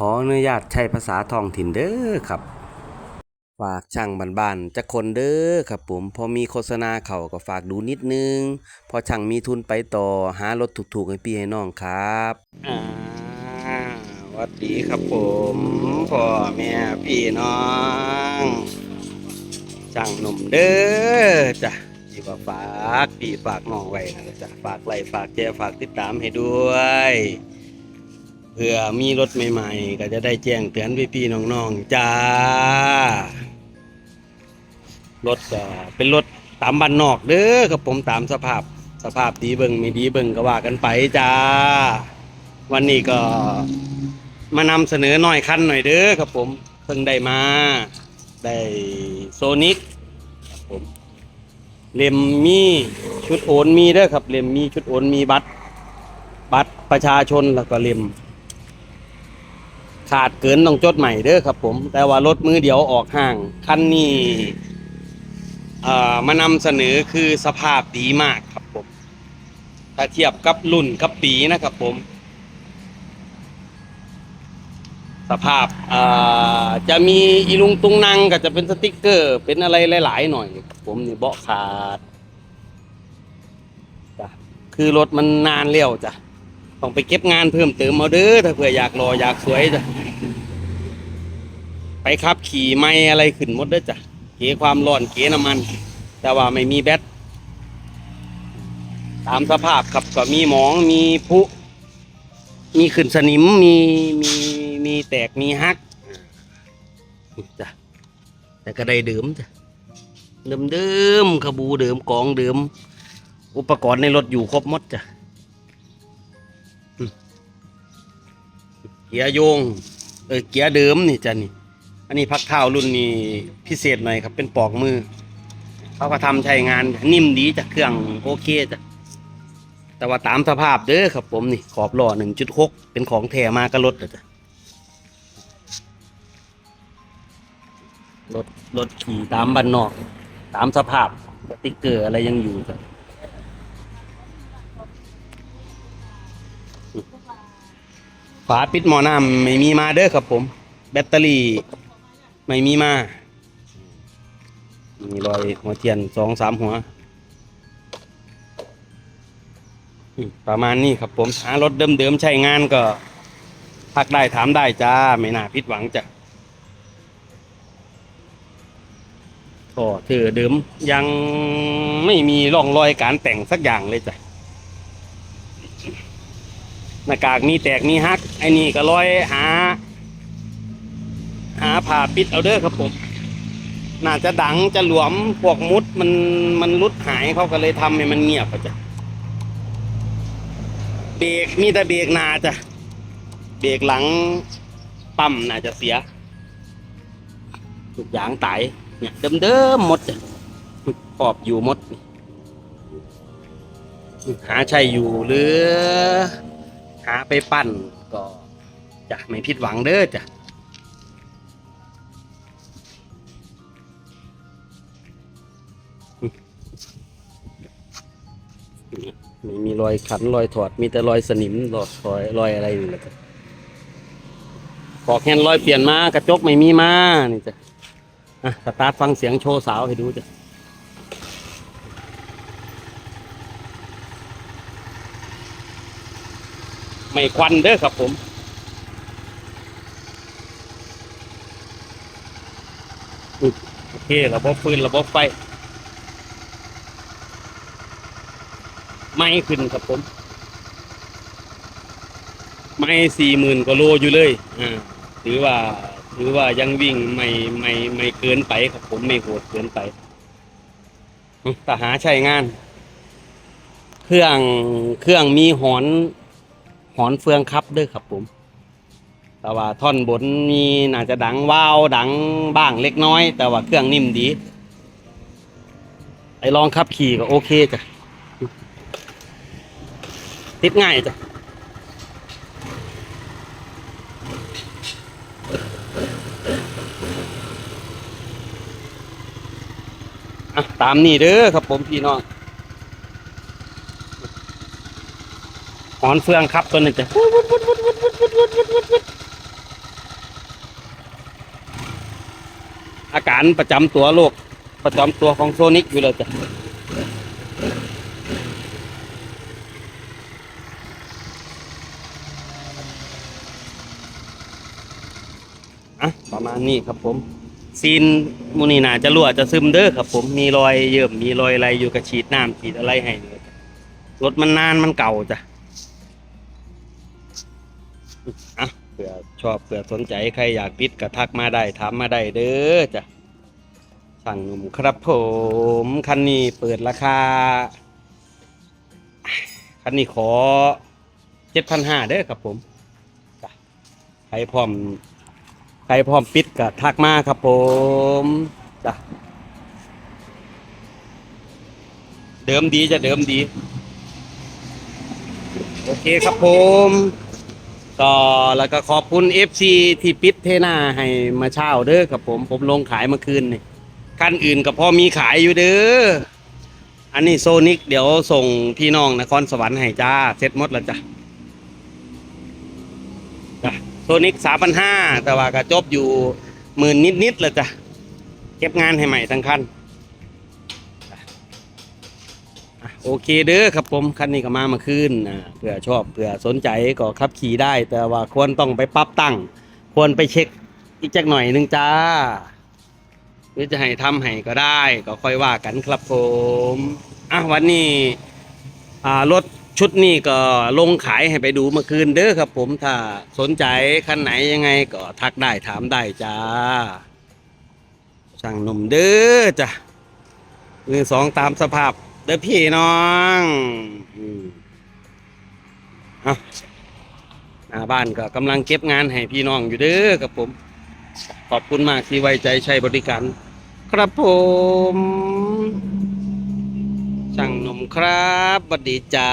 ขออนุญาตใช้ภาษาท้องถิ่นเด้อครับ ฝากช่างบ้านๆจะคนเด้อครับผม พอมีโฆษณาเขาก็ฝากดูนิดนึง พอช่างมีทุนไปต่อหารถถูกๆให้พี่ให้น้องครับอาสวัสดีครับผมพ่อแม่พี่น้องช่างหนุ่มเด้อจ้ะที่ว่าฝากพี่ฝากน้องไว้นะจ้ะฝากไลค์ฝากแชร์ฝากติดตามให้ด้วย เพื่อมีรถใหม่ ๆ ก็จะได้แจ้งเตือนพี่ๆน้องๆจ้ารถก็เป็นรถตามบ้านนอกเด้อครับผมตามสภาพสภาพดีเบิงไม่ดีเบิงก็ว่ากันไปจ้า วันนี้ก็มานำเสนอหน่อยคันหน่อยเด้อครับผมเพิ่งได้มาได้โซนิกครับผมเลมมีชุดโอนมีเด้อครับเลมมีชุดโอนมีบัตรบัตรประชาชนแล้วก็เลม ขาดเกินต้องจดใหม่เด้อครับผม แต่ว่ารถมือเดียวออกห่าง คันนี้เอ่อมานำเสนอคือสภาพดีมากครับผม ถ้าเทียบกับรุ่นกับปีนะครับผม สภาพเอ่อจะมีอีลุงตุงนังก็จะเป็นสติกเกอร์ เป็นอะไรหลาย ๆ หน่อย ผมนี่เบาะขาดจ้ะคือรถมันนานแล้วจ้ะต้องไปเก็บงานเพิ่มเติมเอาเด้อถ้าเผื่ออยากรออยากสวยจ้ะ ไปขับขี่ไม่อะไรขึ้นหมดเด้อจ้ะเก๋ความร้อนเก๋น้ำมัน แต่ว่าไม่มีแบตตามสภาพครับก็มีหมองมีผุมีขึ้นสนิมมีมีมีแตกมีฮักจ้ะแต่ก็ได้เดิมจ้ะเดิมเดิมขบูเดิมกองเดิม อุปกรณ์ในรถอยู่ครบหมดจ้ะเกียร์โยงเออเกียร์เดิมนี่จ้ะนี่ อันนี้พักเท้ารุ่นนี้พิเศษหน่อยครับ เป็นปอกมือ เขาก็ทำใช้งานนิ่มดีจ้ะเครื่องโอเคจ้ะแต่ว่าตามสภาพเด้อครับผมนี่ขอบล้อหนึ่งจุดหกเป็นของแถมากระรถจ้ะรถรถขี่ตามบ้านนอก ตามสภาพสติ๊กเกอร์อะไรยังอยู่จ้ะฝาปิดหมอน้ำไม่มีมาเด้อครับผม แบตเตอรี่ ไม่มีมามีรอยหัวเทียนสองสามหัว ประมาณนี้ครับผมหารถเดิมๆใช้งานก็พักได้ถามได้จ้า ไม่น่าผิดหวังจ้ะก็ถือเดิมยังไม่มีร่องรอยการแต่งสักอย่างเลยจ้ะหน้ากากมีแตกมีฮักไอ้นี่ก็ร้อยหาาผ่าปิดเอาเด้อครับผมน่าจะดังจะหลวมพวกมุดมันมันรุดหายเขาก็เลยทำให้มันเงียบอะจ้ะเบรกมีแต่เบรกหนาจ้ะเบรกหลังปั๊มน่าจะเสียทุกอย่างตายเนี่ยเดิมๆหมดจ้ะขอบอยู่หมด หาใช่อยู่หรือ หาไปปั้นก็จะไม่ผิดหวังเด้อจ้ะ ไม่มีรอยขันรอยถอด มีแต่รอยสนิมรอยรอยรอยอะไรอยู่แหละจ้ะขอกแฮนด์รอยเปลี่ยนมากระจกไม่มีมานี่จ้ะอะสตาร์ทฟังเสียงโชว์สาวให้ดูจ้ะไม่ควันเด้อครับผมโอเคระบบฟืนระบบไฟ ไม่ขึ้นครับผม ไม่สี่หมื่นกว่าโลอยู่เลยอ่าถือว่าถือว่ายังวิ่งไม่ไม่ไม่เกินไปครับผมไม่โหดเกินไปแต่หาใช้งาน เครื่องเครื่องมีหอนหอนเฟืองครับด้อครับผม แต่ว่าท่อนบนมีน่าจะดังว้าวดังบ้างเล็กน้อย แต่ว่าเครื่องนิ่มดี ไอ้ลองขับขี่ก็โอเคจ้ะิดง่ายจ้ะตามนี่เด้อครับผมพี่น้องหอนเฟืองครับตัวนึงจ้ะอาการประจำตัวโรกประจำตัวของโซนิกอยู่เลยจ้ะ อะประมาณนี้ครับผมซีนมูนีนาจะรั่วจะซึมเด้อครับผมมีรอยเยิ่มมีรอยอะไรอยู่กับฉีดน้ำฉีดอะไรให้เนี่ยรถมันนานมันเก่าจ้ะอะเผื่อชอบเผื่อสนใจใครอยากปิดก็ทักมาได้ถามมาได้เด้อจ้ะสั่งหนุ่มครับผมคันนี้เปิดราคาคันนี้ขอเจ็ดพันห้าเด้อครับผมใครพร้อม ใครพร้อมปิดก็ทักมาครับผมจ้ะเดิมดีจะเดิมดี โอเคครับผมก็แล้วก็ขอบคุณ FC ที่ปิดเทนาให้มาเช่าเด้อครับผมผมลงขายเมื่อคืนนี่คันอื่นก็พอมีขายอยู่เด้ออันนี้โซนิกเดี๋ยวส่งพี่น้องนครสวรรค์ให้จ้าเสร็จหมดแล้วจ้ะจ้ะ โซนิกสามพันห้าแต่ว่าก็จบอยู่หมื่นนิดๆเลยจ้ะ เก็บงานให้ใหม่ทั้งคันโอเคเด้อครับผมคันนี้ก็มาเมาคืนนะเผื่อชอบเผื่อสนใจก็ขับขี่ได้ แต่ว่าควรต้องไปปรับตั้ง ควรไปเช็คอีกจักหน่อยหนึงจ้าหรือจะให้ทำให้ก็ได้ ก็ค่อยว่ากันครับผมอะวันนี้อ่ารถ ชุดนี้ก็ลงขายให้ไปดูเมื่อคืนเด้อครับผมถ้าสนใจคันไหนยังไงก็ทักได้ถามได้จ้า สั่งหนุ่มเด้อจ้ะมือสองตามสภาพ เด้อพี่น้องอืมเอาหน้าบ้านก็กำลังเก็บงานให้พี่น้องอยู่เด้อครับผม ขอบคุณมากที่ไว้ใจใช้บริการ ครับผม ช่างหนุ่มครับสวัสดีจ้า